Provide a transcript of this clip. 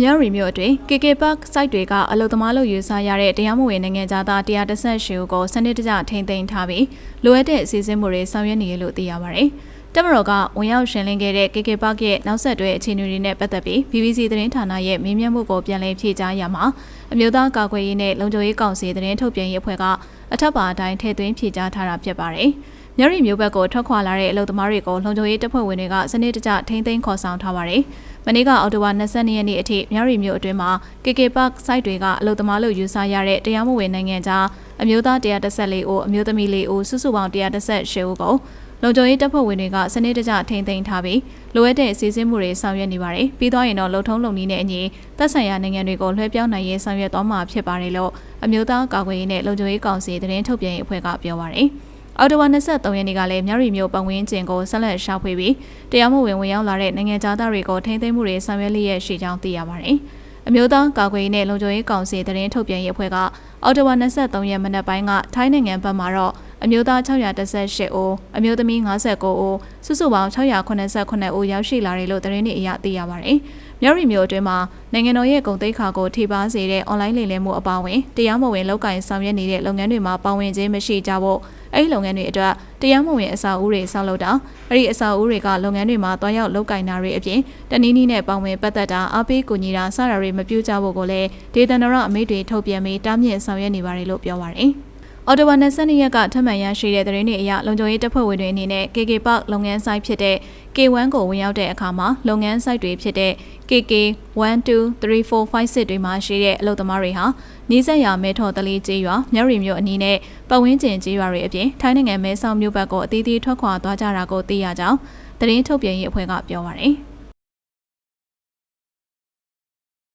မြရီမြို့အတွင်း KK Park site တွေကအလုသမားလို့ယူဆရတဲ့တရားမဝင်နိုင်ငံသား118ဦးကိုစနစ်တကျထိန်းသိမ်းထားပြီးလိုအပ်တဲ့အစည်းအဝေးမှုတွေဆောင်ရွက်နေရလို့သိရပါတယ်။တမတော်ကဝင်ရောက်ရှင်းလင်းခဲ့တဲ့ KK Park ရဲ့နောက်ဆက်တွဲအခြေအနေတွေနဲ့ပတ်သက်ပြီး BBC သတင်းဌာနရဲ့မေးမြန်းမှုကိုပြန်လည်ဖြေကြားရမှာအမျိုးသားကာကွယ်ရေးနဲ့လုံခြုံရေးကောင်စီသတင်းထုတ်ပြန်ရေးအဖွဲ့ကအထက်ပါအတိုင်းထည့်သွင်းဖြေကြားထားတာဖြစ်ပါတယ်။ မြရီမျိုးဘက်ကိုထွက်ခွာလာတဲ့အလုပ်သမားတွေကိုလုံခြုံရေးတပ်ဖွဲ့ဝင်တွေကစနစ်တကျထိန်းသိမ်းခေါ်ဆောင်ထားပါတယ်။မနေ့ကအော်တိုဝါ22ရက်နေ့အထိမြရီမျိုးအတွင်းမှာ KK Park site တွေကအလုပ်သမားလို့ယူဆရတဲ့တရားမဝင်နိုင်ငံသားအမျိုးသား114ဦးအမျိုးသမီး4ဦးစုစုပေါင်း118ဦးကိုလုံခြုံရေးတပ်ဖွဲ့ဝင်တွေကစနစ်တကျထိန်းသိမ်းထားပြီးလိုအပ်တဲ့အစည်းအဝေးမှုတွေဆောင်ရွက်နေပါတယ်။ပြီးတော့ရင်တော့လုံထုံးလုံနည်းနဲ့အညီသက်ဆိုင်ရာနိုင်ငံတွေကိုလွှဲပြောင်းနိုင်ရေးဆောင်ရွက်သွားမှာဖြစ်ပါတယ်လို့အမျိုးသားကာကွယ်ရေးနဲ့လုံခြုံရေးကောင်စီသတင်းထုတ်ပြန်ရေးအဖွဲ့ကပြောပါတယ်။ အော်တိုဝါ23ရက်နေ့ကလည်းမြရီမျိုးပတ်ဝန်းကျင်ကိုဆက်လက်ရှာဖွေပြီးတရားမဝင်ဝင်ရောက်လာတဲ့နိုင်ငံသားတွေကိုထိန်းသိမ်းမှုတွေဆောင်ရွက်လျက်ရှိကြောင်းသိရပါတယ်။အမျိုးသားကာကွယ်ရေးနဲ့လုံခြုံရေးကောင်စီသတင်းထုတ်ပြန်ရေးအဖွဲ့ကအော်တိုဝါ23ရက်မနက်ပိုင်းကထိုင်းနိုင်ငံဘက်မှာတော့အမျိုးသား618ဦးအမျိုးသမီး59ဦးစုစုပေါင်း689ဦးရောက်ရှိလာတယ်လို့သတင်းတွေအရသိရပါတယ်။မြရီမျိုးအတွင်းမှာနိုင်ငံတော်ရဲ့ဂုဏ်သိက္ခာကိုထိပါစေတဲ့ online လိမ်လည်မှုအပါအဝင်တရားမဝင်လောက်ကင်ဆောင်ရွက်နေတဲ့လုပ်ငန်းတွေမှာပါဝင်ခြင်းမရှိကြဖို့ အဲ့ဒီလုပ်ငန်းတွေအတွက်တရားမဝင်အစာအုပ်တွေဆောက်လုပ်တာအဲ့ဒီအစာအုပ်တွေကလုပ်ငန်းတွေမှာတွားရောက်လုပ်ကင်တာတွေအပြင်တနည်းနည်းနဲ့ပါဝင်ပတ်သက်တာအပေးကူညီတာစတာတွေမပြုကြဖို့ကိုလည်းဒေသန္တရအမိန့်တွေထုတ်ပြန်ပြီးတားမြစ်ဆောင်ရွက်နေပါတယ်လို့ပြောပါတယ်။ အော်တိုဝါ22ရက်ကထပ်မံရရှိတဲ့သတင်းတွေအရလုံခြုံရေးတပ်ဖွဲ့ဝင်တွေအနေနဲ့ KK Park လုပ်ငန်းဆိုင်ဖြစ်တဲ့ K1 ကိုဝင်ရောက်တဲ့အခါမှာလုပ်ငန်းဆိုင်တွေဖြစ်တဲ့ KK 1 2 3 4 5 6တွေမှာရှိတဲ့အလုပ်သမားတွေဟာနီးစပ်ရာမဲထော်တလီကျေးရွာမြရီမြို့အနီးနဲ့ပတ်ဝန်းကျင်ကျေးရွာတွေအပြင်ထိုင်းနိုင်ငံမဲဆောက်မြို့ဘက်ကိုအသီးသီးထွက်ခွာသွားကြတာကိုသိရကြောင်းသတင်းထုတ်ပြန်ရေးအဖွဲ့ကပြောပါရယ်။